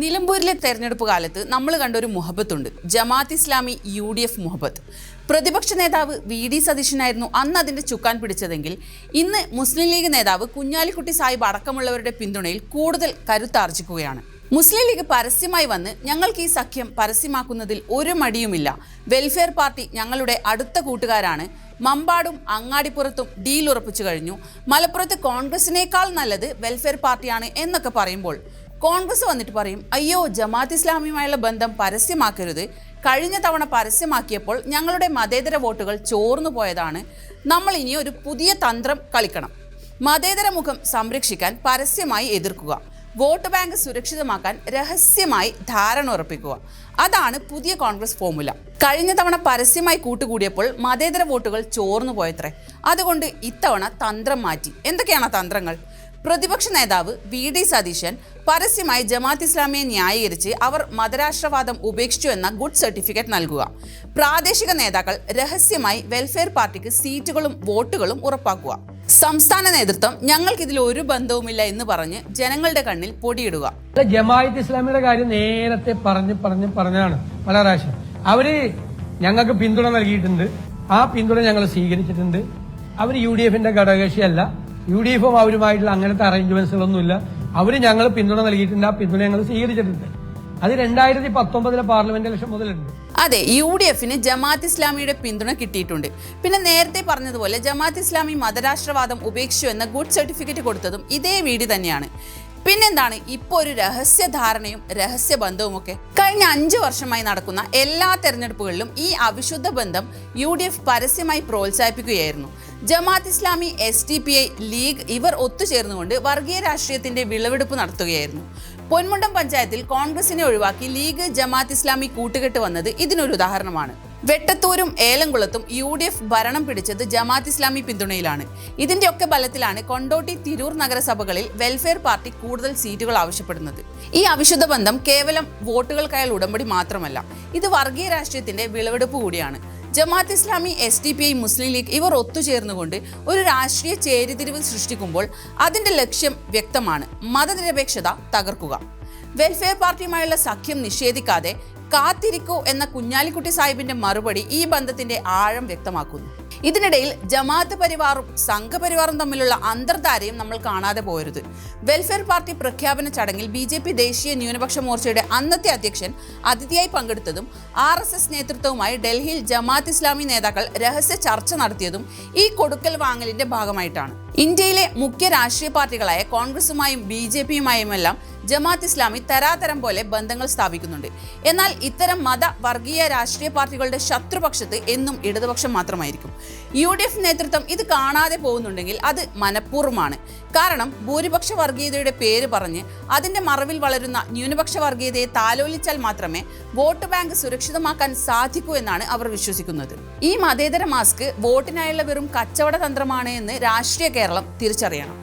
നിലമ്പൂരിലെ തെരഞ്ഞെടുപ്പ് കാലത്ത് നമ്മൾ കണ്ട ഒരു മുഹബത്തുണ്ട്. Jamaat Islami U D F മുഹബത്ത്. പ്രതിപക്ഷ നേതാവ് വി ഡി സതീശനായിരുന്നു അന്ന് അതിന്റെ ചുക്കാൻ പിടിച്ചതെങ്കിൽ ഇന്ന് മുസ്ലിം ലീഗ് നേതാവ് കുഞ്ഞാലിക്കുട്ടി സാഹിബ് അടക്കമുള്ളവരുടെ പിന്തുണയിൽ കൂടുതൽ കരുത്താർജിക്കുകയാണ്. മുസ്ലിം ലീഗ് പരസ്യമായി വന്ന് ഞങ്ങൾക്ക് ഈ സഖ്യം പരസ്യമാക്കുന്നതിൽ ഒരു മടിയുമില്ല. വെൽഫെയർ പാർട്ടി ഞങ്ങളുടെ അടുത്ത കൂട്ടുകാരാണ്. മമ്പാടും അങ്ങാടിപ്പുറത്തും ഡീൽ ഉറപ്പിച്ചു കഴിഞ്ഞു. മലപ്പുറത്ത് കോൺഗ്രസിനേക്കാൾ നല്ലത് വെൽഫെയർ പാർട്ടിയാണ് എന്നൊക്കെ പറയുമ്പോൾ കോൺഗ്രസ് വന്നിട്ട് പറയും അയ്യോ ജമാഅത്ത് ഇസ്ലാമിയുമായുള്ള ബന്ധം പരസ്യമാക്കരുത്. കഴിഞ്ഞ തവണ പരസ്യമാക്കിയപ്പോൾ ഞങ്ങളുടെ മതേതര വോട്ടുകൾ ചോർന്നു പോയതാണ്. നമ്മൾ ഇനി ഒരു പുതിയ തന്ത്രം കളിക്കണം. മതേതര മുഖം സംരക്ഷിക്കാൻ പരസ്യമായി എതിർക്കുക. വോട്ട് ബാങ്ക് സുരക്ഷിതമാക്കാൻ രഹസ്യമായി ധാരണ ഉറപ്പിക്കുക. അതാണ് പുതിയ കോൺഗ്രസ് ഫോർമുല. കഴിഞ്ഞ തവണ പരസ്യമായി കൂട്ടുകൂടിയപ്പോൾ മതേതര വോട്ടുകൾ ചോർന്നു പോയത്രേ. അതുകൊണ്ട് ഇത്തവണ തന്ത്രം മാറ്റി. എന്തൊക്കെയാണ് തന്ത്രങ്ങൾ? പ്രതിപക്ഷ നേതാവ് വി ഡി സതീശൻ പരസ്യമായി ജമാഅത്ത് ഇസ്ലാമിയെ ന്യായീകരിച്ച് അവർ മതരാഷ്ട്രവാദം ഉപേക്ഷിച്ചു എന്ന ഗുഡ് സർട്ടിഫിക്കറ്റ് നൽകുക. പ്രാദേശിക നേതാക്കൾ രഹസ്യമായി വെൽഫെയർ പാർട്ടിക്ക് സീറ്റുകളും വോട്ടുകളും ഉറപ്പാക്കുക. സംസ്ഥാന നേതൃത്വം ഞങ്ങൾക്കിതിൽ ഒരു ബന്ധവുമില്ല എന്ന് പറഞ്ഞ് ജനങ്ങളുടെ കണ്ണിൽ പൊടിയിടുക. ജമാഅത്ത് ഇസ്ലാമിയുടെ കാര്യം നേരത്തെ പറഞ്ഞ് പറഞ്ഞ് പറഞ്ഞാണ് പല പ്രാവശ്യം. അവർ ഞങ്ങൾക്ക് പിന്തുണ നൽകിയിട്ടുണ്ട്. ആ പിന്തുണ ഞങ്ങൾ സ്വീകരിച്ചിട്ടുണ്ട്. അവർ യു ഡി എഫിന്റെ ഘടകകക്ഷിയല്ല. യു ഡി എഫും അവരുമായിട്ടുള്ള അങ്ങനത്തെ അറേഞ്ച്മെന്റ്സുകളൊന്നുമില്ല. അവർ ഞങ്ങൾ പിന്തുണ നൽകിയിട്ടുണ്ട്. ആ പിന്തുണ ഞങ്ങൾ സ്വീകരിച്ചിട്ടുണ്ട്. അത് രണ്ടായിരത്തി പത്തൊമ്പതിലെ പാർലമെന്റ് ഇലക്ഷൻ മുതലുണ്ട്. അതെ യു ഡി എഫിന് ജമാഅത്ത് ഇസ്ലാമിയുടെ പിന്തുണ കിട്ടിയിട്ടുണ്ട്. പിന്നെ നേരത്തെ പറഞ്ഞതുപോലെ ജമാഅത്ത് ഇസ്ലാമി മതരാഷ്ട്രവാദം ഉപേക്ഷിച്ചു എന്ന ഗുഡ് സർട്ടിഫിക്കറ്റ് കൊടുത്തതും ഇതേ വീട് തന്നെയാണ്. പിന്നെന്താണ്? ഇപ്പോൾ ഒരു രഹസ്യ ധാരണയും രഹസ്യ ബന്ധവുമൊക്കെ കഴിഞ്ഞ അഞ്ചു വർഷമായി നടക്കുന്ന എല്ലാ തെരഞ്ഞെടുപ്പുകളിലും ഈ അവിശുദ്ധ ബന്ധം യു ഡി എഫ് പരസ്യമായി പ്രോത്സാഹിപ്പിക്കുകയായിരുന്നു. Jamaat Islami S D P I League ഇവർ ഒത്തുചേർന്നുകൊണ്ട് വർഗീയ രാഷ്ട്രീയത്തിന്റെ വിളവെടുപ്പ് നടത്തുകയായിരുന്നു. പൊന്മുണ്ടം പഞ്ചായത്തിൽ കോൺഗ്രസിനെ ഒഴിവാക്കി ലീഗ് ജമാഅത്ത് ഇസ്ലാമി കൂട്ടുകെട്ട് വന്നത് ഇതിനൊരു ഉദാഹരണമാണ്. വെട്ടത്തൂരും ഏലംകുളത്തും യു ഡി എഫ് ഭരണം പിടിച്ചത് ജമാഅത്ത് ഇസ്ലാമി പിന്തുണയിലാണ്. ഇതിന്റെയൊക്കെ ബലത്തിലാണ് കൊണ്ടോട്ടി തിരൂർ നഗരസഭകളിൽ വെൽഫെയർ പാർട്ടി കൂടുതൽ സീറ്റുകൾ ആവശ്യപ്പെടുന്നത്. ഈ അവിശുദ്ധ ബന്ധം കേവലം വോട്ടുകൾക്കായുള്ള ഉടമ്പടി മാത്രമല്ല ഇത് വർഗീയ രാഷ്ട്രീയത്തിന്റെ വിളവെടുപ്പ് കൂടിയാണ്. Jamaat Islami S D P I Muslim League ഇവർ ഒത്തുചേർന്നുകൊണ്ട് ഒരു രാഷ്ട്രീയ ചേരിതിരിവ് സൃഷ്ടിക്കുമ്പോൾ അതിന്റെ ലക്ഷ്യം വ്യക്തമാണ്. മതനിരപേക്ഷത തകർക്കുക. വെൽഫെയർ പാർട്ടിയുമായുള്ള സഖ്യം നിഷേധിക്കാതെ കാത്തിരിക്കൂ എന്ന കുഞ്ഞാലിക്കുട്ടി സാഹിബിന്റെ മറുപടി ഈ ബന്ധത്തിന്റെ ആഴം വ്യക്തമാക്കുന്നു. ഇതിനിടയിൽ ജമാഅത്ത് പരിവാറും സംഘപരിവാറും തമ്മിലുള്ള അന്തർധാരയും നമ്മൾ കാണാതെ പോരുത്. വെൽഫെയർ പാർട്ടി പ്രഖ്യാപന ചടങ്ങിൽ ബി ജെ പി ദേശീയ ന്യൂനപക്ഷ മോർച്ചയുടെ അന്നത്തെ അധ്യക്ഷൻ അതിഥിയായി പങ്കെടുത്തതും ആർ എസ് എസ് നേതൃത്വവുമായി ഡൽഹിയിൽ ജമാഅത്ത് ഇസ്ലാമി നേതാക്കൾ രഹസ്യ ചർച്ച നടത്തിയതും ഈ കൊടുക്കൽ വാങ്ങലിന്റെ ഭാഗമായിട്ടാണ്. ഇന്ത്യയിലെ മുഖ്യ രാഷ്ട്രീയ പാർട്ടികളായ കോൺഗ്രസുമായും ബി ജെ പിയുമായുമെല്ലാം ജമാഅത്ത് ഇസ്ലാമി തരാതരം പോലെ ബന്ധങ്ങൾ സ്ഥാപിക്കുന്നുണ്ട്. എന്നാൽ ഇത്തരം മത വർഗീയ രാഷ്ട്രീയ പാർട്ടികളുടെ ശത്രുപക്ഷത്ത് എന്നും ഇടതുപക്ഷം മാത്രമായിരിക്കും. യു ഡി എഫ് നേതൃത്വം ഇത് കാണാതെ പോകുന്നുണ്ടെങ്കിൽ അത് മനഃപൂർവമാണ്. കാരണം ഭൂരിപക്ഷ വർഗീയതയുടെ പേര് പറഞ്ഞ് അതിന്റെ മറവിൽ വളരുന്ന ന്യൂനപക്ഷ വർഗീയതയെ താലോലിച്ചാൽ മാത്രമേ വോട്ട് ബാങ്ക് സുരക്ഷിതമാക്കാൻ സാധിക്കൂ എന്നാണ് അവർ വിശ്വസിക്കുന്നത്. ഈ മതേതര മാസ്ക് വോട്ടിനായുള്ള വെറും കച്ചവട തന്ത്രമാണ് എന്ന് രാഷ്ട്രീയ കേരളം തിരിച്ചറിയണം.